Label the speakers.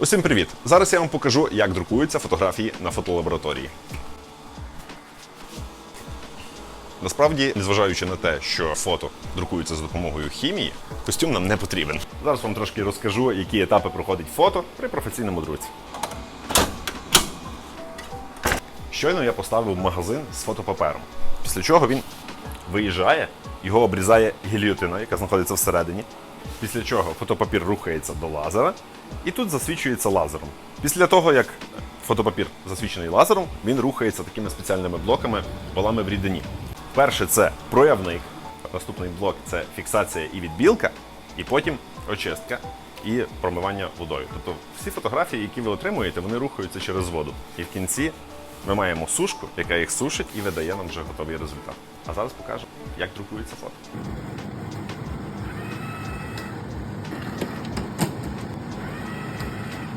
Speaker 1: Усім привіт! Зараз я вам покажу, як друкуються фотографії на фотолабораторії. Насправді, незважаючи на те, що фото друкуються за допомогою хімії, костюм нам не потрібен. Зараз вам трошки розкажу, які етапи проходить фото при професійному друці. Щойно я поставив магазин з фотопапером, після чого він виїжджає, його обрізає гільйотина, яка знаходиться всередині. Після чого фотопапір рухається до лазера і тут засвічується лазером. Після того, як фотопапір засвічений лазером, він рухається такими спеціальними блоками, валами в рідині. Перше це проявник, наступний блок це фіксація і відбілка, і потім очистка і промивання водою. Тобто всі фотографії, які ви отримуєте, вони рухаються через воду. І в кінці ми маємо сушку, яка їх сушить і видає нам вже готовий результат. А зараз покажу, як друкується фото.